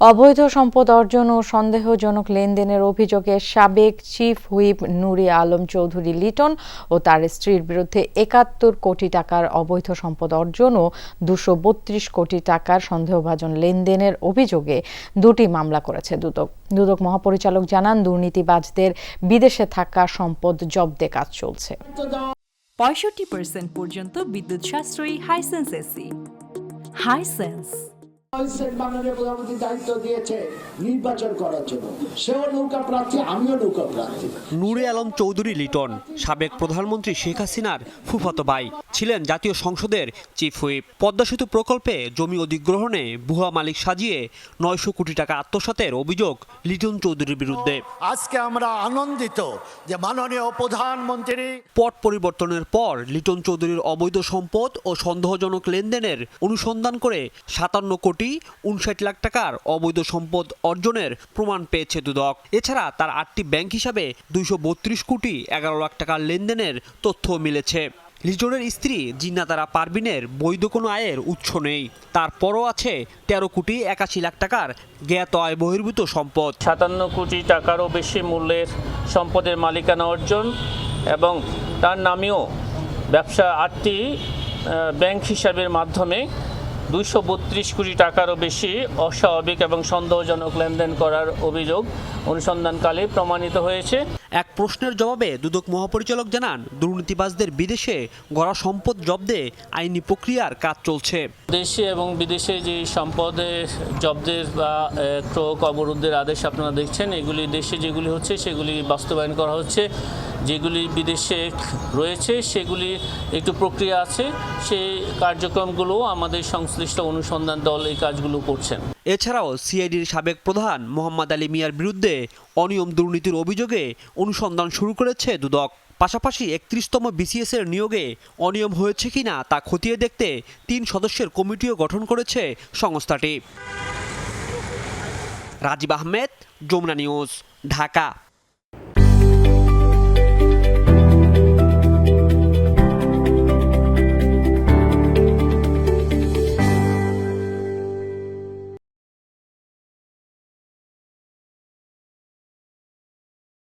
অবৈধ সম্পদ অর্জন ও সন্দেহজনক লেনদেনের অভিযোগে সাবেক চিফ হুইপ নুরি আলম চৌধুরী লিটন ও তার স্ত্রীর বিরুদ্ধে একাত্তর কোটি টাকার অবৈধ সম্পদ অর্জন ও দুশো বত্রিশ কোটি টাকার সন্দেহভাজন লেনদেনের অভিযোগে দুটি মামলা করেছে দুদক। দুদক মহাপরিচালক জানান, দুর্নীতিবাজদের বিদেশে থাকা সম্পদ জব্দে কাজ চলছে। পঁয়ষট্টি পর্যন্ত বিদ্যুৎ সাশ্রয়ী হাইসেন্স এসি হাইসেন্স সেট প্রধানমন্ত্রী দায়িত্ব দিয়েছে নির্বাচন করার জন্য। সেও নৌকা প্রার্থী আমিও নৌকা প্রার্থী। নূরে আলম চৌধুরী লিটন সাবেক প্রধানমন্ত্রী শেখ হাসিনার ফুফাতো ভাই ছিলেন জাতীয় সংসদের চিফ হুইপ। পদ্মা সেতু প্রকল্পে জমি অধিগ্রহণে ভুয়া মালিক সাজিয়ে নয়শো কোটি টাকা আত্মসাতের অভিযোগ লিটন চৌধুরীর বিরুদ্ধে। আজকে আমরা আনন্দিত যে মাননীয় প্রধানমন্ত্রী পট পরিবর্তনের পর লিটন চৌধুরীর অবৈধ সম্পদ ও সন্দেহজনক লেনদেনের অনুসন্ধান করে সাতান্ন কোটি উনষাট লাখ টাকার অবৈধ সম্পদ অর্জনের প্রমাণ পেয়েছে দুদক। এছাড়া তার আটটি ব্যাংক হিসাবে দুইশো বত্রিশ কোটি এগারো লাখ টাকার লেনদেনের তথ্য মিলেছে। লিজনের স্ত্রী জিন্নাতারা পারবিনের বৈধ কোনো আয়ের উৎস নেই। তারপরও আছে তেরো কোটি একাশি লাখ টাকার জ্ঞাত আয় বহির্ভূত সম্পদ। সাতান্ন কোটি টাকারও বেশি মূল্যের সম্পদের মালিকানা অর্জন এবং তার নামেও ব্যবসা আটটি ব্যাংক হিসাবের মাধ্যমে দুইশো বত্রিশ কোটি টাকারও বেশি অস্বাভাবিক এবং সন্দেহজনক লেনদেন করার অভিযোগ অনুসন্ধানকালে প্রমাণিত হয়েছে। এক প্রশ্নের জবাবে দুদক মহাপরিচালক জানান দুর্নীতিবাজদের বিদেশে গড়া সম্পদ জব্দে আইনি প্রক্রিয়ার কাজ চলছে। দেশে এবং বিদেশে যে সম্পদের জব্দের বা ক্রোক অবরোধের আদেশ আপনারা দেখছেন এগুলি দেশে যেগুলি হচ্ছে সেগুলি বাস্তবায়ন করা হচ্ছে। যেগুলি বিদেশে রয়েছে, সেগুলি একটু প্রক্রিয়া আছে। সেই কার্যক্রমগুলো আমাদের সংশ্লিষ্ট অনুসন্ধান দল এই কাজগুলো করছেন। এছাড়াও সিআইডির সাবেক প্রধান মোহাম্মদ আলী মিয়ার বিরুদ্ধে অনিয়ম দুর্নীতির অভিযোগে অনুসন্ধান শুরু করেছে দুদক। পাশাপাশি একত্রিশতম বিসিএস এর নিয়োগে অনিয়ম হয়েছে কিনা তা খতিয়ে দেখতে তিন সদস্যের কমিটিও গঠন করেছে সংস্থাটি। রাজীব আহমেদ, যমুনা নিউজ, ঢাকা।